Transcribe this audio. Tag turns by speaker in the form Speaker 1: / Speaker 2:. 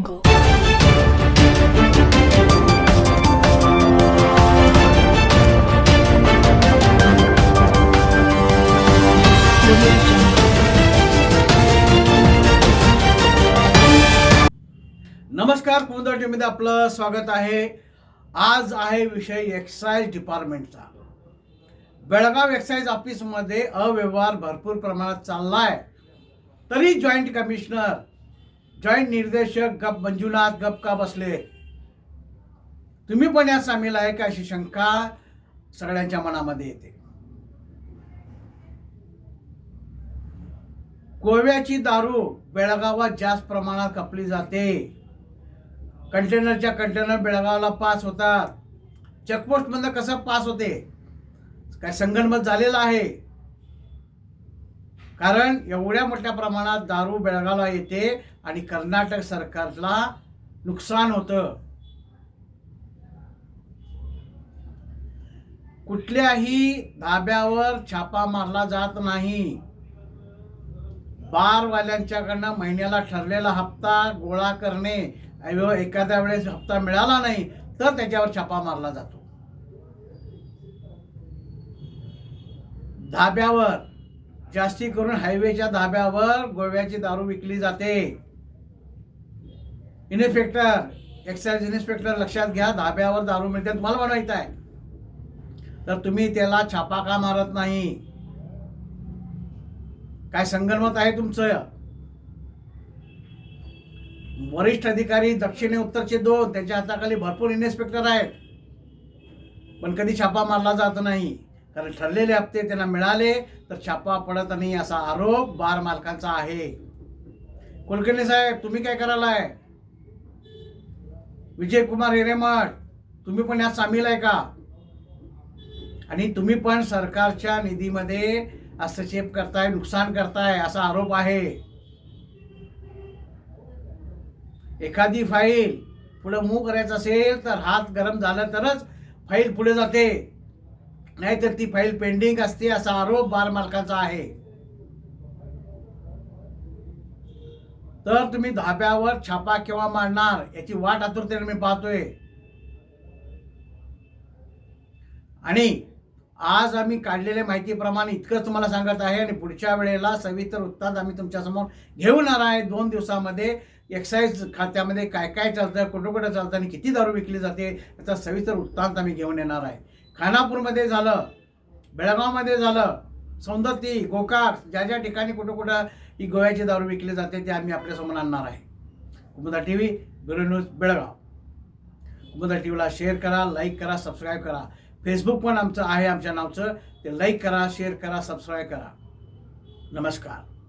Speaker 1: नमस्कार कुंदा टीमध्ये आपलं स्वागत आहे. आज आहे विषय एक्साईज डिपार्टमेंटचा बेळगाव एक्साईज ऑफिसमध्ये अव्यवहार भरपूर प्रमाणात चालला आहे तरी जॉईंट कमिशनर जॉईंट निर्देशक गप मंजुनाथ गप का बसले? तुम्ही पण यात सामील आहे का अशी शंका सगळ्यांच्या मनामध्ये येते. गोव्याची दारू बेळगावात जास्त प्रमाणात कपली जाते. कंटेनरच्या कंटेनर बेळगावला पास होतात. चेकपोस्टमधनं कसं पास होते? काय संगणमत झालेलं आहे? कारण एवढ्या मोठ्या प्रमाणात दारू बेळगावला येते आणि कर्नाटक सरकारला नुकसान होतं. कुठल्याही धाब्यावर छापा मारला जात नाही. बारवाल्यांच्याकडनं महिन्याला ठरलेला हप्ता गोळा करणे एखाद्या वेळेस हप्ता मिळाला नाही तर त्याच्यावर छापा मारला जातो. धाब्यावर जास्ती करून हायवेच्या धाब्यावर गोव्याची दारू विकली जाते. इन्स्पेक्टर एक्साइज इन्स्पेक्टर लक्षात घ्या धाब्यावर दारू मिळते. तुम्हाला बनवायचं आहे. तर तुम्ही त्याला छापा का मारत नाही? काय संगणमत आहे तुमचं? वरिष्ठ अधिकारी दक्षिणे उत्तरचे दोन त्यांच्या हाताखाली भरपूर इन्स्पेक्टर आहेत. पण कधी छापा मारला जात नाही. कारण ठरलेले हप्ते त्यांना मिळाले तर छापा पडत नाही असा आरोप बार मालकांचा आहे. कुलकर्णी साहेब तुम्ही काय करायलाय? विजय कुमार हिरेमठ तुम्ही पण यात सामील आहे का? आणि तुम्ही पण सरकारच्या निधीमध्ये हस्तक्षेप करताय नुकसान करताय असा आरोप आहे. एखादी फाईल पुढे मूव करायचं असेल तर हात गरम झालं तरच फाईल पुढे जाते. नाहीतर ती फाईल पेंडिंग असते असा आरोप बार मालकाचा आहे. तर तुम्ही धाब्यावर छापा केव्हा मारणार याची वाट आतुरतेने मी पाहतोय. आणि आज आम्ही काढलेल्या माहितीप्रमाणे इतकंच तुम्हाला सांगत आहे आणि पुढच्या वेळेला सविस्तर उत्तर आम्ही तुमच्यासमोर घेऊन येणार आहे. दोन दिवसामध्ये एक्साईज खात्यामध्ये काय काय चालतं कुठं कुठं चालतं आणि किती दारू विकली जाते याचा सविस्तर वृत्तांत आम्ही घेऊन येणार आहे. खानापूरमध्ये झालं बेळगावमध्ये झालं सौंदती गोकाक ज्या ज्या ठिकाणी कुठं कुठं ही गोव्याची दारू विकली जाते ते आम्ही आपल्यासमोर आणणार आहे. Kumuda T V bureau news Belgaum. Kumuda T व्हीला share करा लाईक करा सबस्क्राईब करा. फेसबुक पण आमचं आहे आमच्या नावचं. ते लाईक करा शेअर करा सबस्क्राईब करा. नमस्कार.